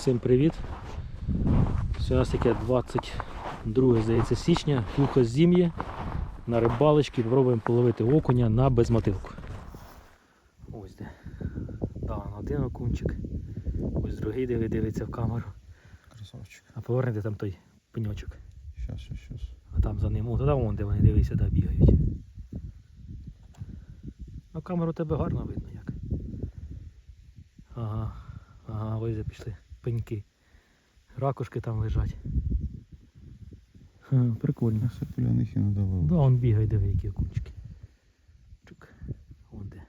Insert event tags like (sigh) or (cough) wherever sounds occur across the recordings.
Всім привіт! Сьогодні у нас таке 22 здається, січня, сухозім'я. На рибалочці пробуємо половити окуня на безмотилку. Ось де. Да, один окунчик. Ось другий диви, дивиться в камеру. Красавчик. А повернете там той пеньочок. Щас, щас, щас. А там за ним, о, туди вон де вони дивися, да, бігають. Ну камеру тебе гарно видно як. Ага, ага, ось де пішли пеньки. Ракушки там лежать. Ха, прикольно. Я все поляних і надавив. Да, он бігає, диви, які окунчики. Чук. Вон де.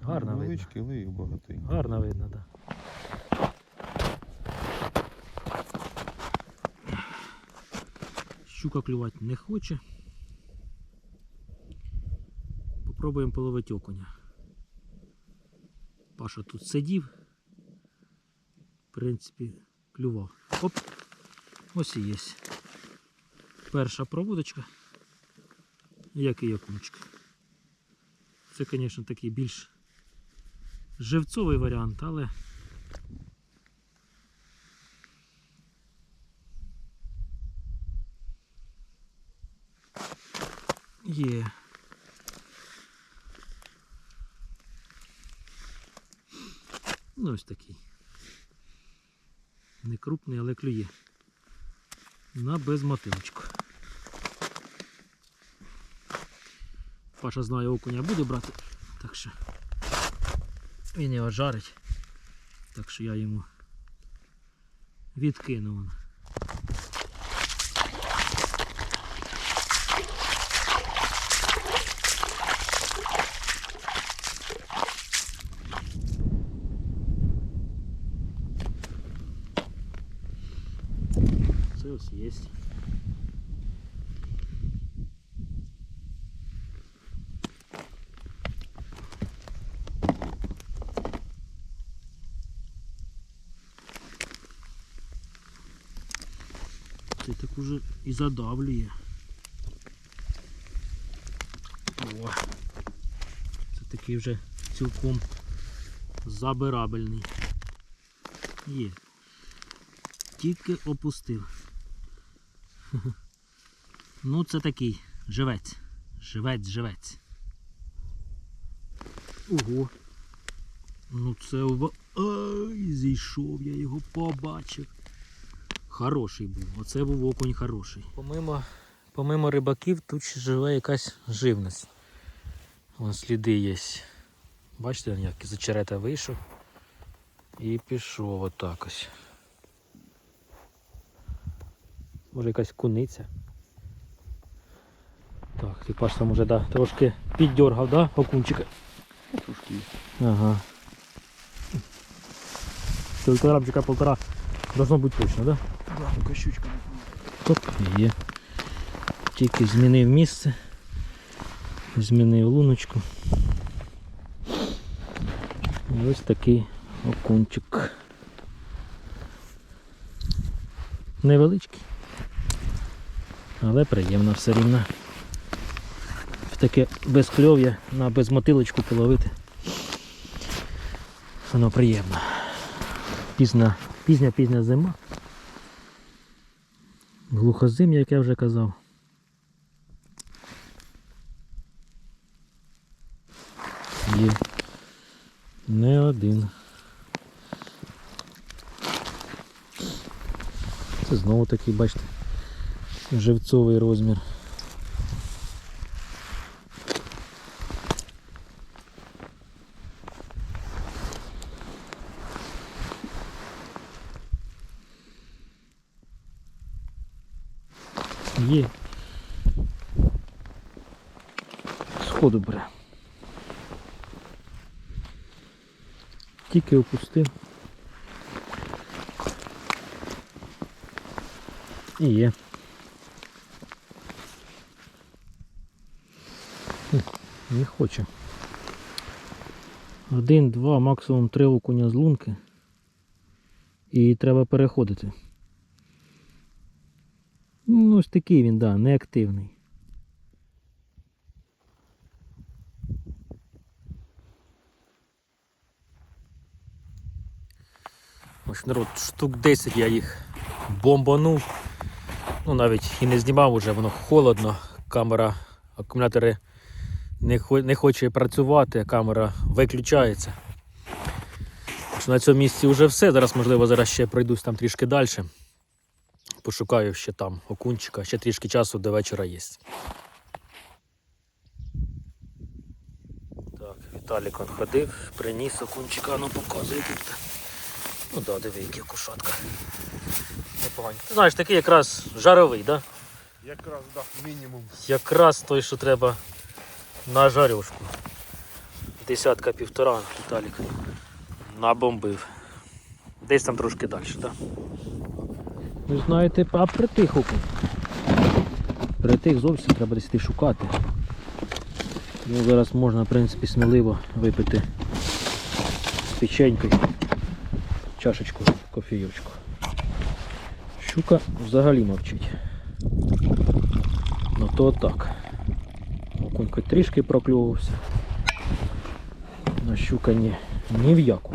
Гарно видно. Велички, але їх багатенько. Гарно видно, так. Да. Щука клювати не хоче. Попробуємо половити окуня. Паша тут сидів. Принципі, клював. Оп! Ось і є. Перша проводочка. Який окунчик. Це, звісно, такий більш живцовий варіант, але є. Ну ось такий. Не крупний, але клює. На безмотилочку. Паша знає окуня буде брати, так що він його жарить. Так що я йому відкину. Це ось. Це так уже і задавлює. О, це такий вже цілком забирабельний. Є. Тільки опустив. (laughs) Ну це такий живець. Живець, живець. Ого. Ну це ова- Ай, зійшов, я його побачив. Хороший був. Оце був окунь хороший. Помимо, помимо рибаків тут ще живе якась живність. Вон сліди є. Бачите, як із очерета вийшов і пішов отак ось. Може якась куниця. Так, ти паш там уже да, трошки піддергав, да, окунчика? Трошки. Ага. Килограмчика полтора должно бути точно, да? Да, ну щучка. Оп, є. Тільки змінив місце. Змінив луночку. І ось такий окунчик. Невеличкий. Але приємно все рівно. В таке безкльов'я на безмотилочку половити. Воно приємно. Пізна, пізня пізня зима. Глухозим, як я вже казав. Є. Не один. Це знову такий, бачите, живцовий розмір. Є. Сходу бере. Тільки опустив. І є. Не хоче. Один, два, максимум три окуня з лунки. І треба переходити. Ну, ось такий він, да, неактивний. Ось народ, штук 10 я їх бомбанув. Ну навіть і не знімав уже, воно холодно. Камера, акумулятори не, хо- не хоче працювати, камера виключається. Що на цьому місці вже все. Зараз, можливо, зараз ще пройдусь там трішки далі. Пошукаю ще там окунчика, ще трішки часу до вечора є. Так, Віталік он ходив, приніс окунчика, ну показує тут. Ну да, диви, які кушатка. Непогані. Ти знаєш, такий якраз жаровий, да? Якраз, да, мінімум. Якраз той, що треба на жарюшку. Десятка півтора Віталік набомбив. Десь там трошки далі, так? Ви знаєте, а притих окунь. Притих зовсім треба десь йти шукати. Ну, зараз можна, в принципі, сміливо випити з печенькою чашечку кофійочку. Щука взагалі мовчить. Ну то так. Окунь трішки прокльовувався. На щука ні в яку.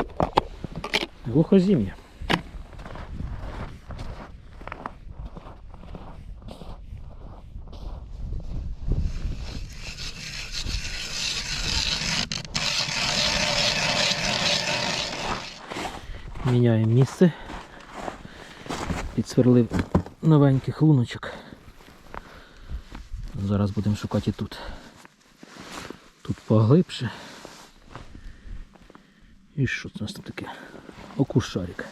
Глухозім'я. Міняємо місце. Підсверлив новеньких луночок. Зараз будемо шукати і тут. Поглибше. І що це у нас тут таке? Окушарик.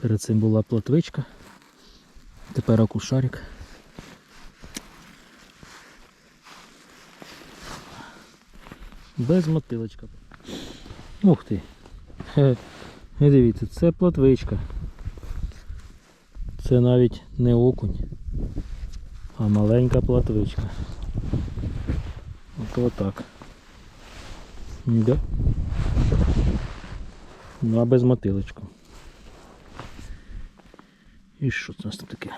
Перед цим була плотвичка. Тепер окушарик. Без мотилочка. Ух ти. Хе. Дивіться, це плотвичка. Це навіть не окунь, а маленька плотвичка. От отак. Да. Ну а без мотилочку. І що це у нас тут таке?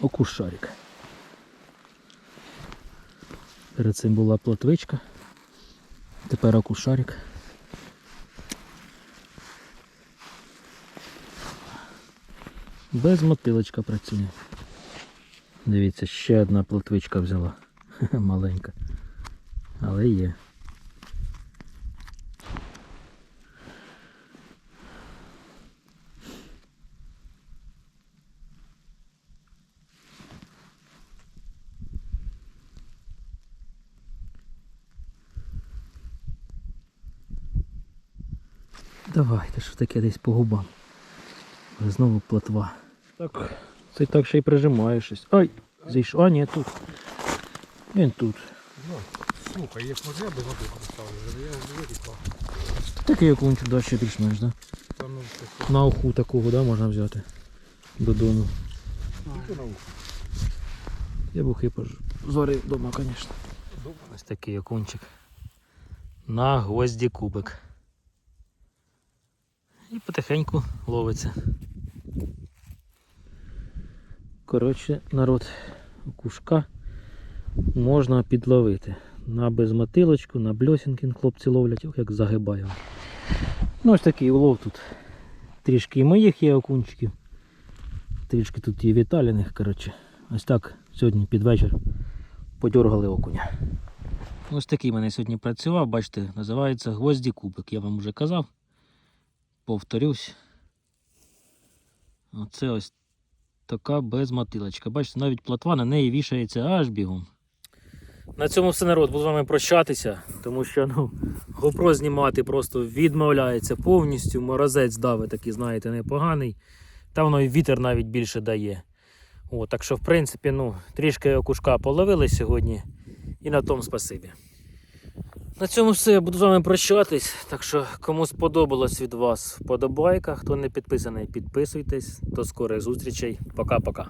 Окушарик. Перед цим була плотвичка. Тепер окушарик. Без мотилочка працює. Дивіться, ще одна плотвичка взяла. (laughs) Маленька. Але є. Давайте, що таке десь по губам. Знову плотва. Так, це так ще й прижимає щось. Ай! Зійшов. А, ні, тут. Він тут. Слухай, є може я без води поставлю, я вже вирікла. Такий окунчик, да, ще більш-менш, да? Та ну таке. На уху такого, да, можна взяти. Додому. Тільки на ухо. Я б ухи пож... зварив вдома, звісно. Ось такий окунчик. На гвозді кубик. І потихеньку ловиться. Коротше, народ, окушка можна підловити. На безмотилочку, на бльосінкін хлопці ловлять, ох як загибаю. Ну ось такий улов тут. Трішки і моїх є окунчиків. Трішки тут і Віталіних, коротше. Ось так сьогодні під вечір подергали окуня. Ось такий мене сьогодні працював, бачите, називається гвозді кубик. Я вам вже казав. Повторюсь. Оце ось така безмотилочка. Бачите, навіть платва на неї вішається аж бігом. На цьому все народ, буду з вами прощатися, тому що ну, GoPro знімати просто відмовляється повністю. Морозець давить такий, знаєте, непоганий. Та воно і вітер навіть більше дає. О, так що, в принципі, ну, трішки окушка половили сьогодні. І на тому спасибі. На цьому все. Я буду з вами прощатись. Так що, кому сподобалось від вас, вподобайка. Хто не підписаний, підписуйтесь. До скорих зустрічей. Пока-пока.